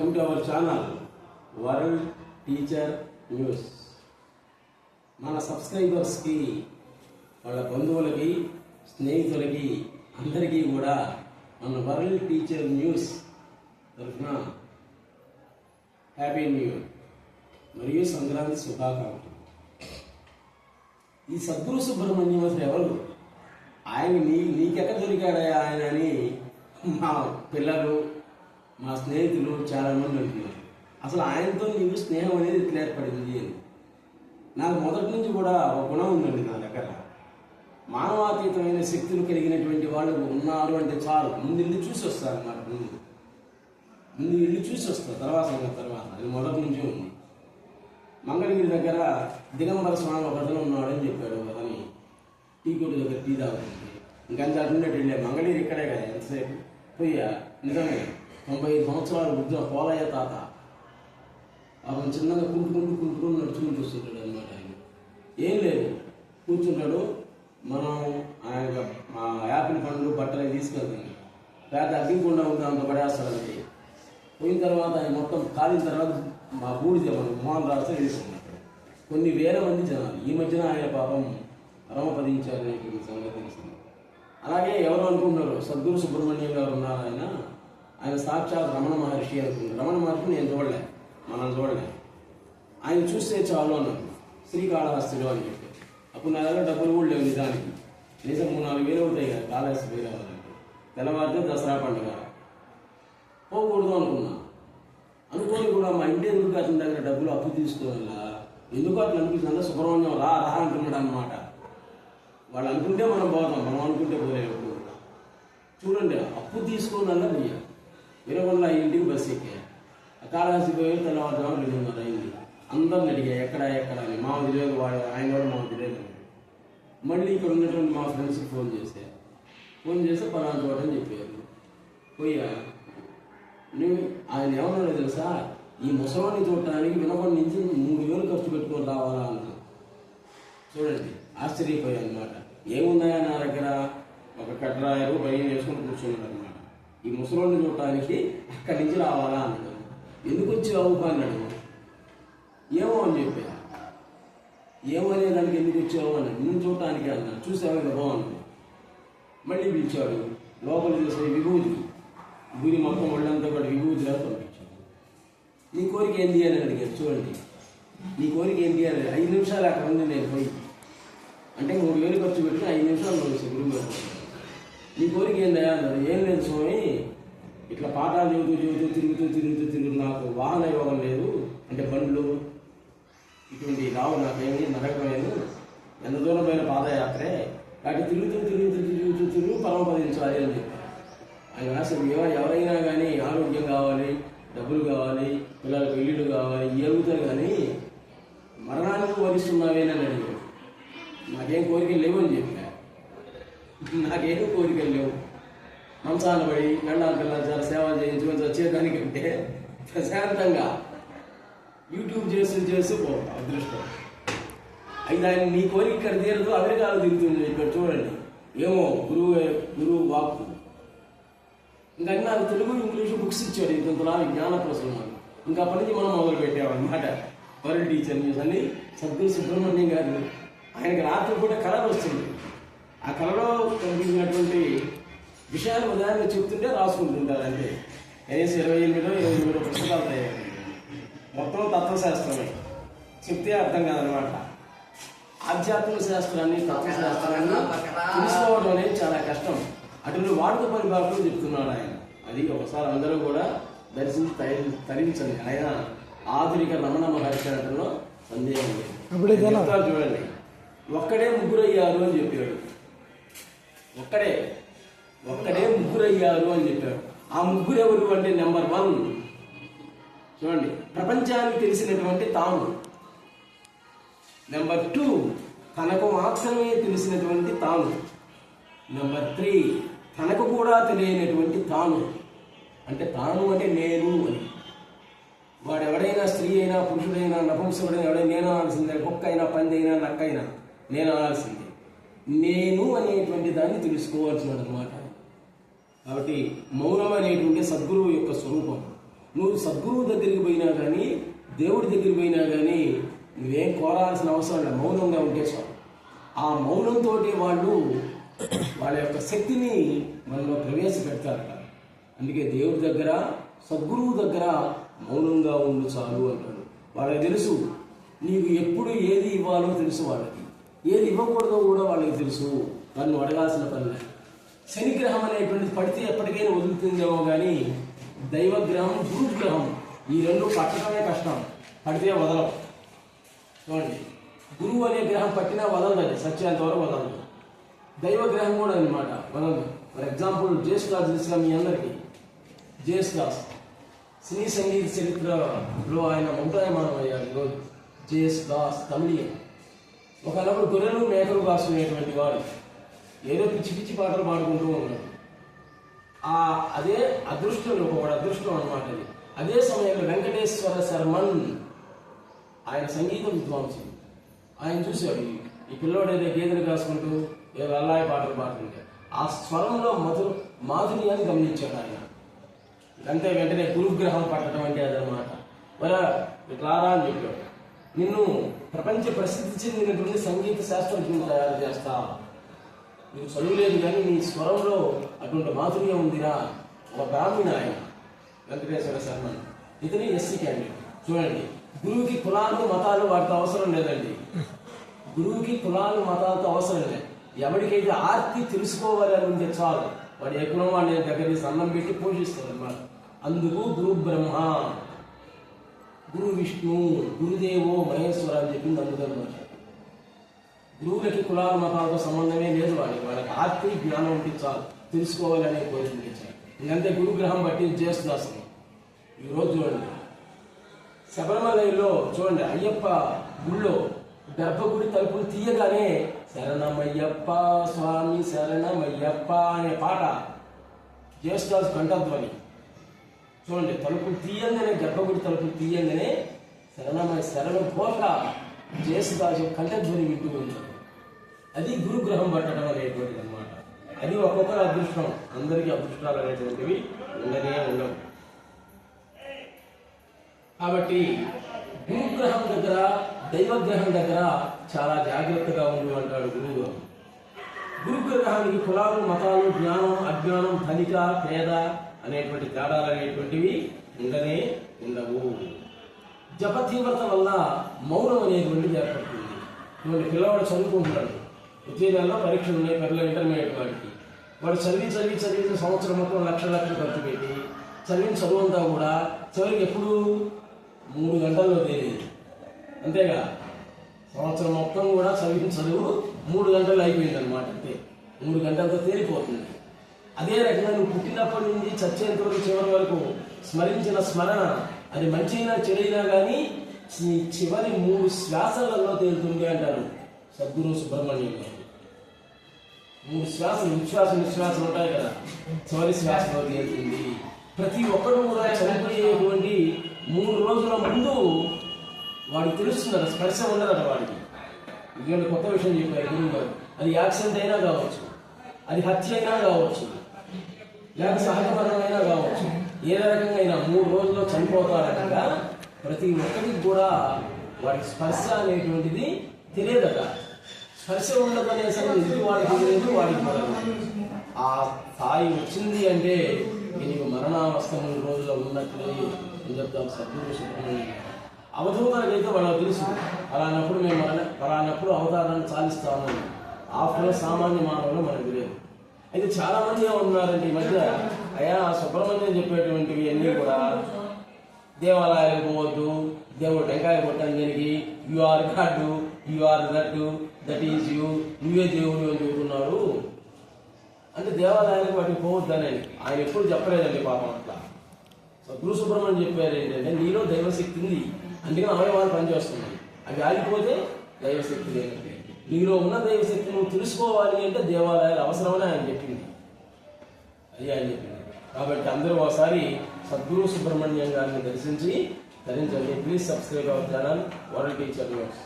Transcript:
Welcome to our channel world teacher news మన సబ్స్క్రైబర్స్కి వాళ్ళ బంధువులకి స్నేహితులకి అందరికీ కూడా మన వరల్డ్ టీచర్ న్యూస్ తరఫున హ్యాపీ న్యూ ఇయర్ మరియు సంక్రాంతి శుభాకాంక్షలు. ఈ సద్గురు సుబ్రహ్మణ్యం అసలు ఎవరు? ఆయన నీ నీకెక్కడ దొరికాడయా ఆయన అని మా పిల్లలు మా స్నేహితులు చాలా మంది అంటున్నారు అసలు ఆయనతో నీకు స్నేహం అనేది ఇట్లా ఏర్పడింది అని. నాకు మొదటి నుంచి కూడా ఒక గుణం ఉందండి నా దగ్గర. మానవాతీతమైన శక్తులు కలిగినటువంటి వాళ్ళు ఉన్నారు అంటే చాలు. ముందు ఇల్లు చూసి వస్తారు అన్నమాట ముందు. ముందు ఇల్లు చూసి వస్తారు. తర్వాత తర్వాత. అది మొదటి నుంచే ఉంది. మంగళగిరి దగ్గర దిగంబర స్వామి ఒక అతను ఉన్నాడని చెప్పాడు అతని. టీ కొట్టు దగ్గర టీ తాగుతుంది ఇంకంత అటుండేటి వెళ్ళే మంగళగిరి ఇక్కడే కదా ఎంతసేపు? పోయా నిజమే తొంభై ఐదు సంవత్సరాలు వృద్ధ పోలయ్య తాత. అతను చిన్నగా కుంటుకుంటూ కుంటుకుంటూ నడుచుకుంటూ వస్తుంటాడు అనమాట ఆయన. ఏం లేదు. కూర్చుంటాడు మనం ఆయన మా యాపిల్ పండ్లు బట్టలు తీసుకెళ్తాం. లేకపోతే అగ్గికుండా ఉంటే అంత పడేస్తాడండి పోయిన తర్వాత ఆయన మొత్తం కాలిన తర్వాత మా బూడిద మనం మోహన్ రాస్తే వెళ్ళిపోయినట్టు కొన్ని వేల మంది జనాలు. ఈ మధ్యన ఆయన పాపం పరమపదించారనేటువంటి సంగతి తెలిసింది అలాగే ఎవరు అనుకుంటున్నారు? సద్గురు సుబ్రహ్మణ్యం గారు ఉన్నారు ఆయన? ఆయన సాక్షాత్ రమణ మహర్షి అనుకున్నాను రమణ మహర్షి నేను చూడలే. మనం చూడలే. ఆయన చూస్తే చాలు అన్నాను శ్రీకాళహస్తిలో అని చెప్పి. అప్పుడు నా దగ్గర డబ్బులు కూడా లేవు నిజానికి. నిజం మూడు నాలుగు వేలు ఉంటాయి కదా కాళహస్తి వేరే తెల్లవారితే దసరా పండుగ. పోకూడదు అనుకున్నా. అనుకోని కూడా మా ఇంటి ఎదురుగా అతని దగ్గర డబ్బులు అప్పు తీసుకోవాలా? ఎందుకు అట్లా అనిపిస్తుందంటే సుబ్రహ్మణ్యం రా రా అంటున్నాడు అనమాట వాళ్ళు అనుకుంటే మనం పోతాం మనం అనుకుంటే పోలేము చూడండి అప్పు తీసుకోవాలన్నా పోయా ఇంటికి బస్సు ఎక్కా ఆ కాళహస్తి పోయి తెల్లవారుజాము రెండున్నర అయింది అందరిని అడిగా ఎక్కడ ఎక్కడ అని. మా తెలియదు వాడు ఆయన కూడా మాకు తెలియదు. మళ్ళీ ఇక్కడ ఉన్నటువంటి మా ఫ్రెండ్స్కి ఫోన్ చేశా ఫోన్ చేస్తే పలానా చోట అని చెప్పారు. పోయా. నువ్వు ఆయన ఏమన్నా తెలుసా? ఈ ముసలాన్ని చూడటానికి వినపడి నుంచి మూడు వేలు ఖర్చు పెట్టుకొని రావాలా అన్నాడు చూడండి ఆశ్చర్యపోయా అనమాట ఏమున్నాయా నా దగ్గర? ఒక కట్టరాయరు భయం వేసుకొని కూర్చున్నాడు. ఈ ముసలోడిని చూడటానికి అక్కడి నుంచి రావాలా అన్నాడు. ఎందుకు వచ్చావు అన్నాడు ఏమో అని చెప్పా. ఏమో అనే దానికి ఎందుకు వచ్చావు అన్నాడు. నిన్ను చూడటానికి అన్నాడు. చూసావా కదా అన్నాడు మళ్ళీ పిలిచాడు. లోపల చూసే విభూతి. గురి మొత్తం ఒళ్ళంతా కూడా విభూతిలా పంపించాడు నీ కోరిక ఏంది అని అడిగారు చూడండి. నీ కోరిక ఏంటి అని ఐదు నిమిషాలు అక్కడ ఉంది నేను పోయి. అంటే మూడు వేలు ఖర్చు పెట్టి ఐదు నిమిషాలు నడుస్తాను గురువు గారు నీ కోరిక ఏందయ్యా అన్నారు ఏం లేదు స్వామి. ఇట్లా పాఠాలు చెబుతూ చెబుతూ తిరుగుతూ తిరుగుతూ తిరుగుతూ నాకు వాహన యోగం లేదు. అంటే బండ్లు ఇటువంటి రావు నాకేమి నరకలేదు ఎంత దూరం పోయిన పాదయాత్రే. కాబట్టి తిరుగుతూ తిరుగుతూ తిరుగుతూ తిరుగు పరమపదించాలి అని చెప్పారు ఆయన అసలు ఎవరైనా కానీ ఆరోగ్యం కావాలి డబ్బులు కావాలి పిల్లలకు ఇల్లు కావాలి ఎరుగుతారు కానీ మరణానికి వరిస్తున్నావేనని అడిగాడు. నాకేం కోరికలు లేవని చెప్పి నాకేం కోరికలు లేవు. మంచాలు పడి గండాల పిల్లలు చాలా సేవ చేయించుకొని వచ్చేదానికంటే ప్రశాంతంగా యూట్యూబ్ చేస్తూ చేస్తూ పో అదృష్టం. అయితే ఆయన నీ కోరిక ఇక్కడ తీరదు అమెరికాలో తిరుగుతుంది. ఇక్కడ చూడండి. ఏమో గురువు గురువు వాక్కు. ఇంకా నాకు తెలుగు ఇంగ్లీష్ బుక్స్ ఇచ్చాడు. ఇంతలా జ్ఞాన ప్రసంగం ఇంకా అప్పటి మనం మొదలు పెట్టామన్నమాట వరల్డ్ టీచర్ న్యూస్ అని. సద్గురు సుబ్రహ్మణ్యం గారు. ఆయనకి రాత్రి పూట కలర్ వస్తుంది. ఆ కళలో కనిపించినటువంటి విషయాలు ఉదాహరణ చెప్తుంటే రాసుకుంటుంటారు అంటే కనీసం ఇరవై ఎనిమిదో ఇరవై ఎనిమిదో పుస్తకాలు తయారు మొత్తం తత్వశాస్త్రమే. చెప్తే అర్థం కాదనమాట. ఆధ్యాత్మిక శాస్త్రాన్ని తత్వశాస్త్రాన్ని తెలుసుకోవడం అనేది చాలా కష్టం. అటువంటి వాడుక పరిభాషలో చెప్తున్నాడు ఆయన. అది ఒకసారి అందరూ కూడా దర్శించి తరి- తరించండి. ఆయన ఆధునిక రమణ మహర్షి అనడంలో సందేహం లేదు. చూడండి. ఒక్కడే ముగ్గురు అయ్యారు అని చెప్పాడు. ఒక్కడే. ఒక్కడే ముగ్గురు అయ్యారు అని చెప్పాడు ఆ ముగ్గురు ఎవరు అంటే నెంబర్ వన్. చూడండి ప్రపంచానికి తెలిసినటువంటి తాను నెంబర్ టూ తనకు మాత్రమే తెలిసినటువంటి తాను నెంబర్ త్రీ తనకు కూడా తెలియనటువంటి తాను. అంటే తాను అంటే నేను అని. వాడు ఎవడైనా స్త్రీ అయినా పురుషుడైనా నపుంసకుడైనా ఎవడైనా నేను అనాల్సిందే. కుక్క అయినా పంది అయినా నక్క అయినా నేను అనాల్సిందే. నేను అనేటువంటి దాన్ని తెలుసుకోవాల్సినది అనమాట కాబట్టి మౌనం అనేటువంటి సద్గురువు యొక్క స్వరూపం. నువ్వు సద్గురువు దగ్గరికి పోయినా కానీ దేవుడి దగ్గరికి పోయినా కానీ నువ్వేం కోరాల్సిన అవసరం లేదు. మౌనంగా ఉంటే చాలు. ఆ మౌనంతో వాళ్ళు వాళ్ళ యొక్క శక్తిని మనలో ప్రవేశపెడతారట అందుకే దేవుడి దగ్గర సద్గురువు దగ్గర మౌనంగా ఉండు చాలు అంటాడు. వాళ్ళకి తెలుసు నీకు ఎప్పుడు ఏది ఇవ్వాలో తెలుసు వాళ్ళకి. ఏది ఇవ్వకూడదో కూడా వాళ్ళకి తెలుసు. నన్ను అడగాల్సిన పని శనిగ్రహం అనేటువంటిది పడితే ఎప్పటికైనా వదులుతుందేమో కానీ దైవగ్రహం గురుగ్రహం ఈ రెండు పట్టడమే కష్టం. పడితే వదలం చూడండి. గురువు అనే గ్రహం పట్టినా వదలదు అది. సత్యాంత వరకు వదలదు దైవ గ్రహం కూడా అనమాట వదలదు ఫర్ ఎగ్జాంపుల్ జేస్ క్లాస్ తెలిసిన మీ అందరికీ. జేస్ క్లాస్ సినీ సంగీత చరిత్రలో ఆయన ముగ్ధాయమానం అయ్యారు ఈరోజు. జేస్ దాస్ తమిళియన్ ఒకనప్పుడు గొర్రెలు మేకలు కాసుకునేటువంటి వాడు. ఏదో పిచ్చి పిచ్చి పాటలు పాడుకుంటూ ఉన్నాడు. ఆ అదే అదృష్టం ఒకవాడు అదృష్టం అనమాట అది. అదే సమయంలో వెంకటేశ్వర శర్మన్ ఆయన సంగీత విద్వాంసుడు. ఆయన చూశాడు ఈ- పిల్లోడు ఏదో గేదెలు కాసుకుంటూ ఏదో అల్లాయి పాటలు పాడుతుంటే. ఆ స్వరంలో మధుర మాధుర్యాన్ని గమనించాడు ఆయన. అంతే వెంటనే గురుగ్రహం పట్టడం అంటే అదనమాట వరా ఇట్లారా అని చెప్పాడు. నిన్ను ప్రపంచ ప్రసిద్ధి చెందినటువంటి సంగీత శాస్త్రజ్ఞుని తయారు చేస్తా. నీకు చదువు లేదు కానీ నీ స్వరంలో అటువంటి మాధుర్యం ఉందిరా. ఒక బ్రాహ్మణ ఆయన వెంకటేశ్వర శర్మ. ఇతని ఎస్సీ క్యాండిడేట్ చూడండి గురువుకి కులాలు మతాలు వాటితో అవసరం లేదండి. గురువుకి కులాలు మతాలతో అవసరం లేదు. ఎవరికైతే ఆర్తి తెలుసుకోవాలని ఉంటే చాలు. వాడి ఎక్కువ వాడిని దగ్గర సన్నం పెట్టి పూజిస్తారు అన్నమాట అందుకు గురు బ్రహ్మ గురు విష్ణు గురుదేవో మహేశ్వర అని చెప్పింది అందుకనమాట గురువులకి కులాల మతాలతో సంబంధమే లేదు వాళ్ళకి వాళ్ళకి ఆత్మీయ జ్ఞానం ఉంటే చాలు. తెలుసుకోవాలనే కోరిక చాలు. ఇదంతా గురుగ్రహం బట్టి చేస్తున్నాం ఈరోజు చూడండి. శబరిమలలో చూడండి అయ్యప్ప గుళ్ళో గర్భగుడి తలుపులు తీయగానే శరణమయ్యప్ప స్వామి శరణమయ్యప్ప అనే పాట జ్యేష్ఠాస్ కంఠధ్వని చూడండి తలుపులు తీయంగానే గర్భగుడి తలుపులు తీయంగానే సరళమైన శరణ ఘోష జయసుదాసు కంఠధ్వని వింటూ ఉంటారు అది గురుగ్రహం పట్టడం అనేటువంటిది అనమాట అది ఒక్కొక్కరు అదృష్టం. అందరికీ అదృష్టాలు అనేటువంటివి ఉండనే ఉండవు. కాబట్టి గురుగ్రహం దగ్గర దైవగ్రహం దగ్గర చాలా జాగ్రత్తగా ఉండు అంటాడు గురువు గురుగ్రహానికి కులాలు మతాలు జ్ఞానం అజ్ఞానం ధనిక పేద అనేటువంటి తేడాలు అనేటువంటివి ఉండనే ఉండవు. జప తీవ్రత వల్ల మౌనం అనేటువంటిది ఏర్పడుతుంది. ఇటువంటి పిల్లవాడు చదువుకుంటున్నాడు. నెలలో పరీక్షలు ఉన్నాయి పిల్లలు ఇంటర్మీడియట్ వాడికి. వాడు చదివి చదివి చదివి సంవత్సరం మొత్తం లక్ష లక్షలు ఖర్చు పెట్టి చదివిన చదువు అంతా కూడా చివరికి ఎప్పుడు మూడు గంటల్లో తేలేదు. అంతేగా? సంవత్సరం మొత్తం కూడా చదివిన చదువు మూడు గంటలు అయిపోయింది అనమాట అంతే. మూడు గంటలతో తేలిపోతుంది. అదే రకంగా నువ్వు పుట్టినప్పటి నుంచి చచ్చేంత వరకు చివరి వరకు స్మరించిన స్మరణ అది మంచిగా చెడైనా కానీ నీ చివరి మూడు శ్వాసలలో తేలుతుంది అంటారు సద్గురు సుబ్రహ్మణ్యం గారు. మూడు శ్వాసలు ఉచ్ఛ్వాస నిశ్వాసలు ఉంటాయి కదా. చివరి శ్వాసలో తేలుతుంది. ప్రతి ఒక్కరు కూడా చనిపోయేటువంటి మూడు రోజుల ముందు వాడికి తెలుస్తున్నది స్పర్శ ఉండదట వాడికి. ఇటువంటి కొత్త విషయం చెప్పారు గురువు గారు అది యాక్సిడెంట్ అయినా కావచ్చు అది హత్య అయినా కావచ్చు లేక సహజపరమైనా కావచ్చు ఏ రకంగా అయినా మూడు రోజుల్లో చనిపోతారనగా ప్రతి ఒక్కరికి కూడా వాడికి స్పర్శ అనేటువంటిది తెలియదట. స్పర్శ ఉండదు అనేసరికి ఎదుటి వాడికి తెలియదు? వాడికి కూడా ఆ స్థాయి వచ్చింది అంటే నీకు మరణావస్థ మూడు రోజుల్లో ఉన్నట్లే అని చెప్తాను సద్గురు సుబ్రహ్మణ్యం గారు. వాళ్ళకి తెలుసు. అలానప్పుడు మేము మరణ అలానప్పుడు అవతారాన్ని చాలిస్తాము. ఆఫ్టర్ సామాన్య మానవులు మనకు తెలియదు అయితే చాలా మంది ఏమన్నారంటే ఈ మధ్య అయ్యా సుబ్రహ్మణ్యం చెప్పేటువంటివి అన్నీ కూడా దేవాలయాలకు పోవద్దు దేవుడు టెంకాయ కొట్టడం దీనికి? You are god you are that that is you నువ్వే దేవుడు అని చెబుతున్నాడు అంటే దేవాలయాలకు వాటికి పోవద్దని ఆయన ఎప్పుడు చెప్పలేదండి పాపం అట్లా. సో గురు సుబ్రహ్మణ్యం చెప్పారు ఏంటంటే నీలో దైవశక్తి ఉంది. అందుకని అవయవాలు పనిచేస్తున్నాయి అవి ఆగిపోతే దైవశక్తి లేనట్టే నీలో ఉన్న దైవశక్తి నువ్వు తెలుసుకోవాలి అంటే దేవాలయాలు అవసరమని ఆయన చెప్పింది. అది ఆయన చెప్పింది. కాబట్టి అందరూ ఒకసారి సద్గురు సుబ్రహ్మణ్యం గారిని దర్శించి ధరించండి. Please subscribe our channel world teacher news